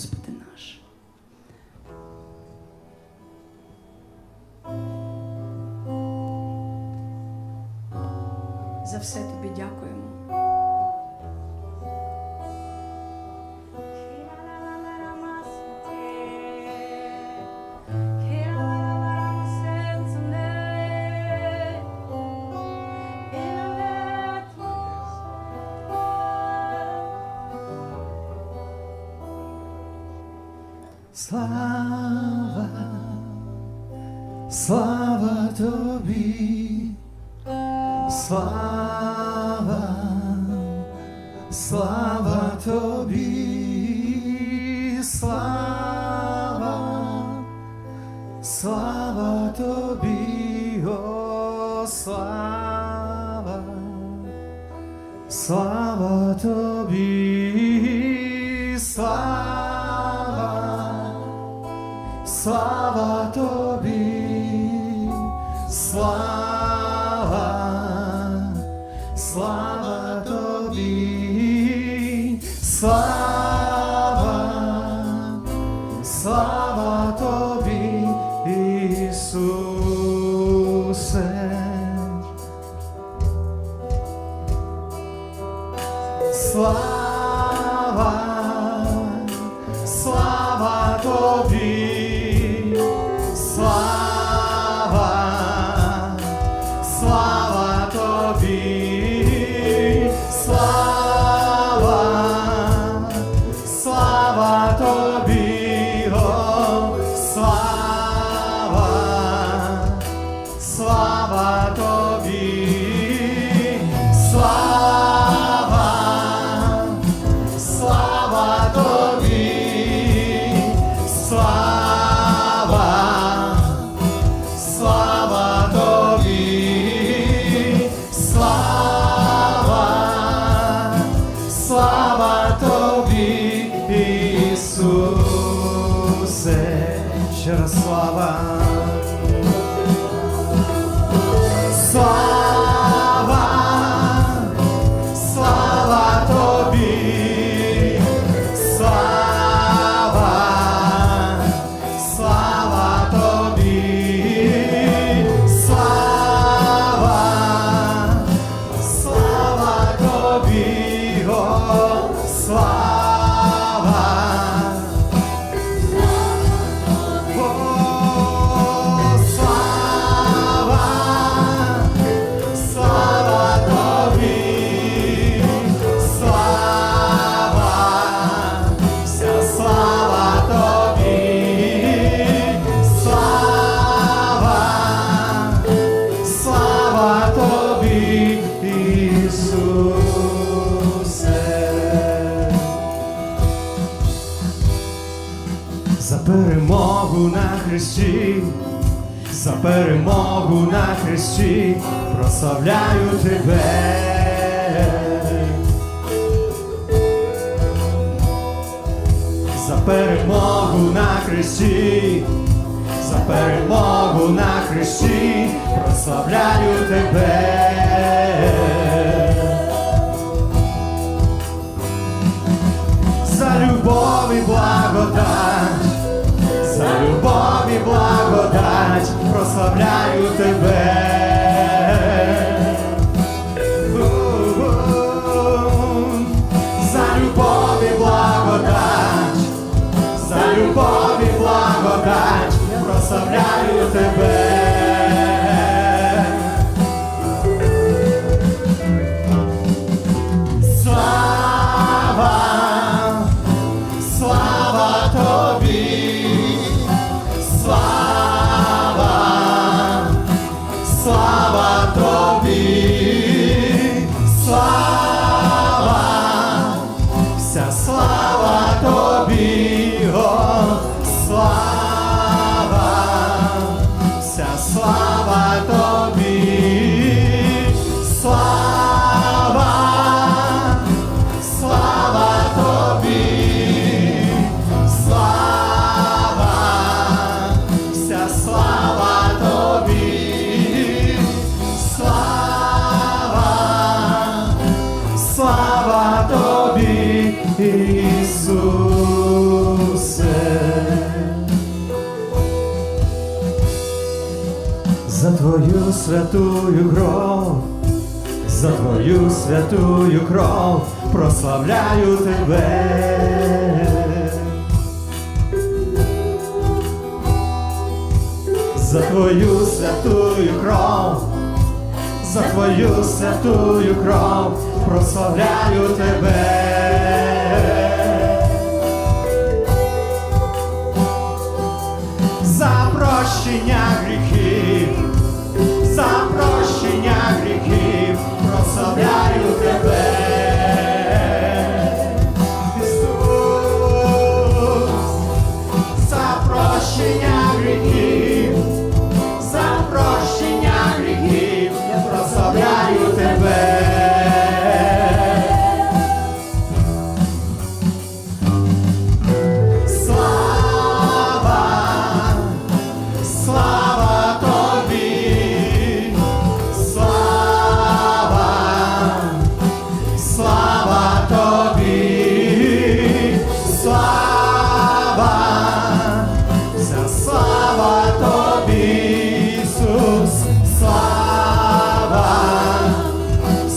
Господи наш. За все тобі дякуємо. Слава, слава тобі, слава, слава тобі, слава, слава тобі, о, слава, слава тобі, Слава тобі, слава, слава тобі, слава, слава тобі, Ісусе. Слава, ще перемогу на хресті, за перемогу на хресті, прославляю тебе. За перемогу на хресті, за перемогу на хресті, прославляю тебе. Ісусе, за твою святую кров, за твою святую кров прославляю тебе. За твою святую кров, за твою святую кров прославляю тебе. Прощення гріхів, за прощення гріхів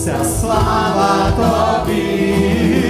вся слава тобі,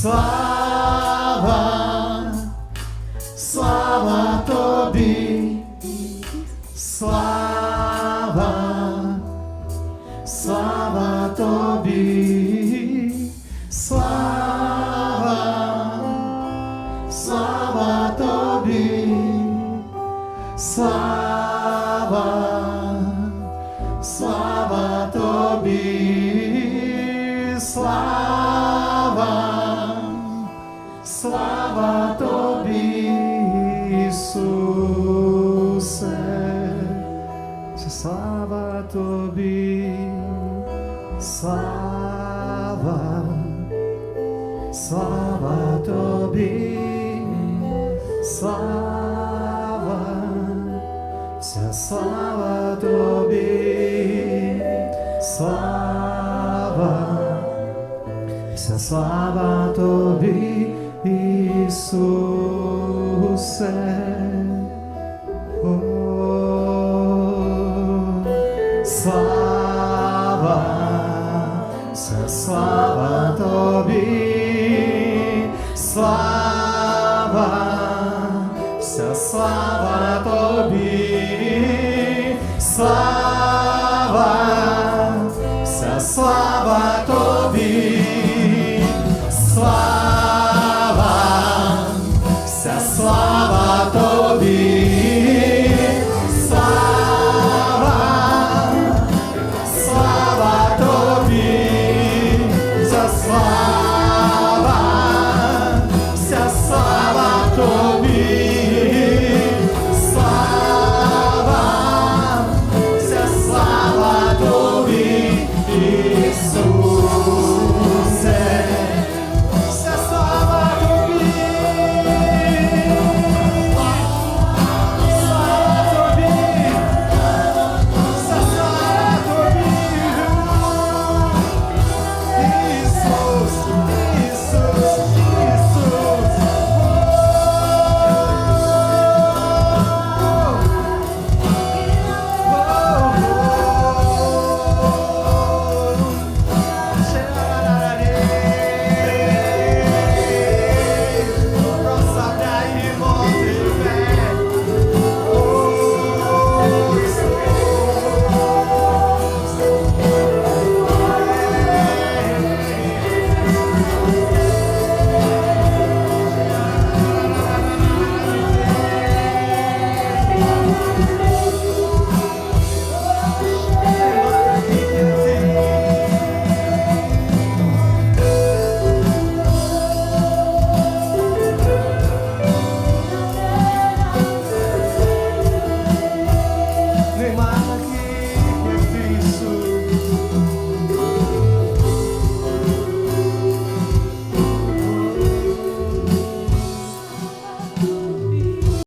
слава, слава тобі, слава, слава тобі, слава. Слава тобі, слава, слава тобі, слава, слава тобі, Ісусе, слава тобі, слава. Слава тобі, слава, вся слава тобі, слава, вся слава тобі, Ісусе. О, слава, вся слава тобі, слава, вся слава тобі, слава,